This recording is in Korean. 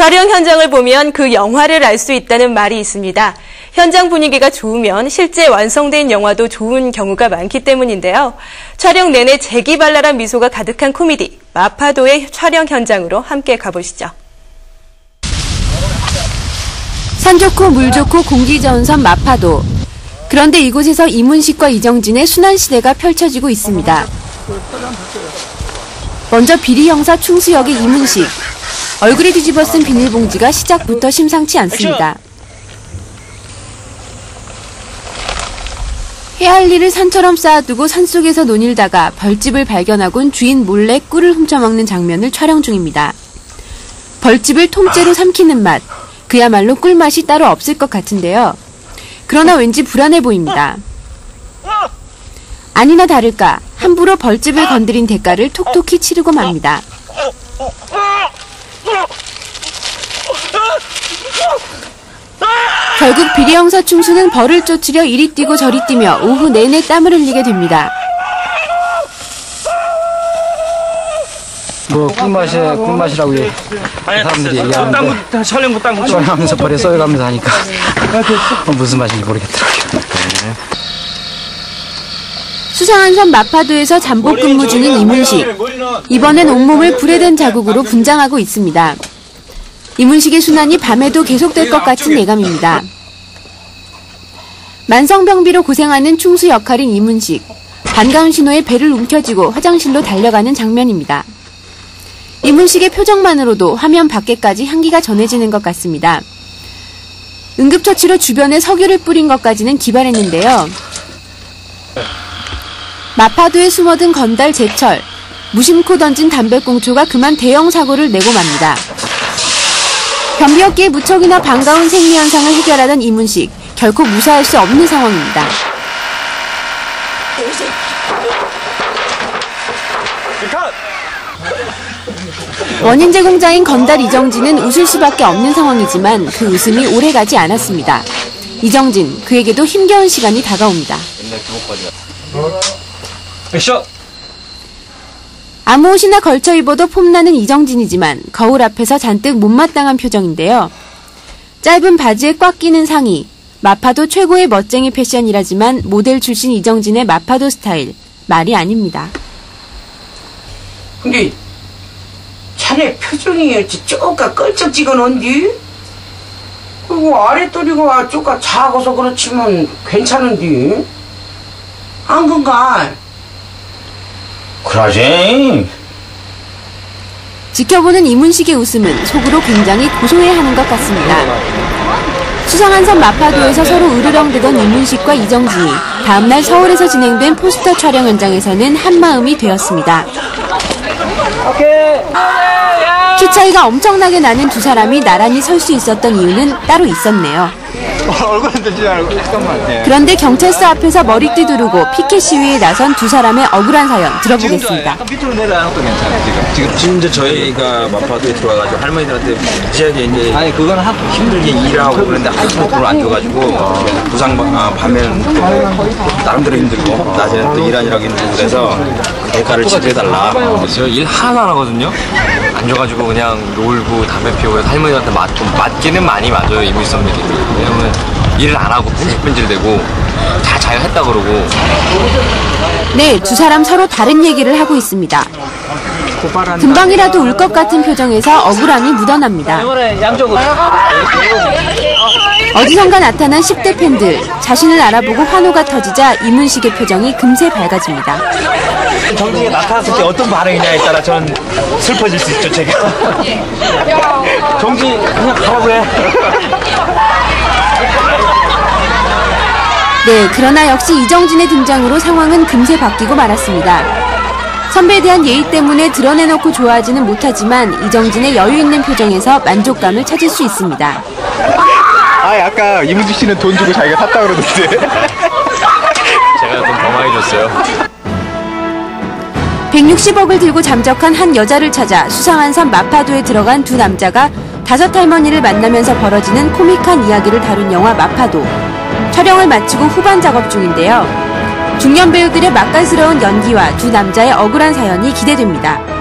촬영 현장을 보면 그 영화를 알 수 있다는 말이 있습니다. 현장 분위기가 좋으면 실제 완성된 영화도 좋은 경우가 많기 때문인데요. 촬영 내내 재기발랄한 미소가 가득한 코미디 마파도의 촬영 현장으로 함께 가보시죠. 산 좋고 물 좋고 공기 좋은 섬 마파도. 그런데 이곳에서 이문식과 이정진의 순환 시대가 펼쳐지고 있습니다. 먼저 비리 형사 충수 역의 이문식. 얼굴에 뒤집어 쓴 비닐봉지가 시작부터 심상치 않습니다. 해야 할 일을 산처럼 쌓아두고 산속에서 논일다가 벌집을 발견하곤 주인 몰래 꿀을 훔쳐먹는 장면을 촬영 중입니다. 벌집을 통째로 삼키는 맛. 그야말로 꿀맛이 따로 없을 것 같은데요. 그러나 왠지 불안해 보입니다. 아니나 다를까 함부로 벌집을 건드린 대가를 톡톡히 치르고 맙니다. 결국 비리 형사 충수는 벌을 쫓으려 이리 뛰고 저리 뛰며 오후 내내 땀을 흘리게 됩니다. 뭐 꿀맛이 꿀맛이라고 예- 사람들이 얘기하는데 땅 촬영부 땅 썰어가면서 벌에 썰어가면서 하니까 어, 무슨 맛인지 모르겠더라고요. 수상한 섬 마파도에서 잠복 근무 중인 이문식. 이번엔 온몸을 불에 댄 자국으로 분장하고 있습니다. 이문식의 순환이 밤에도 계속될 것 같은 예감입니다. 만성병비로 고생하는 충수 역할인 이문식. 반가운 신호에 배를 움켜쥐고 화장실로 달려가는 장면입니다. 이문식의 표정만으로도 화면 밖에까지 향기가 전해지는 것 같습니다. 응급처치로 주변에 석유를 뿌린 것까지는 기발했는데요. 마파도에 숨어든 건달 제철. 무심코 던진 담배꽁초가 그만 대형 사고를 내고 맙니다. 변비였기에 무척이나 반가운 생리현상을 해결하던 이문식. 결코 무사할 수 없는 상황입니다. 원인 제공자인 건달 이정진은 웃을 수밖에 없는 상황이지만 그 웃음이 오래가지 않았습니다. 이정진, 그에게도 힘겨운 시간이 다가옵니다. 액션 아무 옷이나 걸쳐 입어도 폼나는 이정진이지만 거울 앞에서 잔뜩 못마땅한 표정인데요. 짧은 바지에 꽉 끼는 상의, 마파도 최고의 멋쟁이 패션이라지만 모델 출신 이정진의 마파도 스타일, 말이 아닙니다. 근데 자네 표정이 쪼까 끌쩍 찍어놓은디? 그리고 아랫도리가 쪼까 작아서 그렇지만 괜찮은디? 안 건가? 그러지 지켜보는 이문식의 웃음은 속으로 굉장히 고소해하는 것 같습니다. 수상한 섬 마파도에서 서로 으르렁대던 이문식과 이정진이 다음날 서울에서 진행된 포스터 촬영 현장에서는 한마음이 되었습니다. 키 차이가 엄청나게 나는 두 사람이 나란히 설 수 있었던 이유는 따로 있었네요. 얼굴은 들지 않고 잠깐만 네. 그런데 경찰서 앞에서 머리띠 두르고 피켓 시위에 나선 두 사람의 억울한 사연 들어보겠습니다. 약간 밑으로 내려앉은 것도 괜찮아 지금 지금 지금 이제 저희가 마파도에 들어와가지고 할머니들한테 무지하게 이제 아니 그건 하고 힘들게 일하고 그러는데 아무도 돈을 안 줘가지고 부상 받- 아, 밤에는 또 나름대로 힘들고 낮에는 또 일하느라고 힘들고 그래서 그 대가를 치료해달라 제가 일 하나 안 하거든요. 앉아가지고 그냥 놀고 담배 피우고 할머니한테 맞, 좀 맞기는 많이 맞아요 이물선들이 왜냐면 일을 안 하고 뺀질뺀질 대고 다 자기가 했다 그러고 네, 두 사람 서로 다른 얘기를 하고 있습니다. 금방이라도 울 것 같은 표정에서 억울함이 묻어납니다. 어디선가 나타난 10대 팬들, 자신을 알아보고 환호가 터지자 이문식의 표정이 금세 밝아집니다. 정진이 나타났을 때 어떤 반응이냐에 따라 저는 슬퍼질 수 있죠 제가 정진 그냥 가라고 해 네, 그러나 역시 이정진의 등장으로 상황은 금세 바뀌고 말았습니다. 선배에 대한 예의 때문에 드러내놓고 좋아하지는 못하지만 이정진의 여유 있는 표정에서 만족감을 찾을 수 있습니다. 아, 아까 이문지 씨는 돈 주고 자기가 샀다 그러던데. 제가 좀더 많이 줬어요 160억을 들고 잠적한 한 여자를 찾아 수상한 섬 마파도에 들어간 두 남자가 다섯 할머니를 만나면서 벌어지는 코믹한 이야기를 다룬 영화 마파도. 촬영을 마치고 후반 작업 중인데요. 중년 배우들의 맛깔스러운 연기와 두 남자의 억울한 사연이 기대됩니다.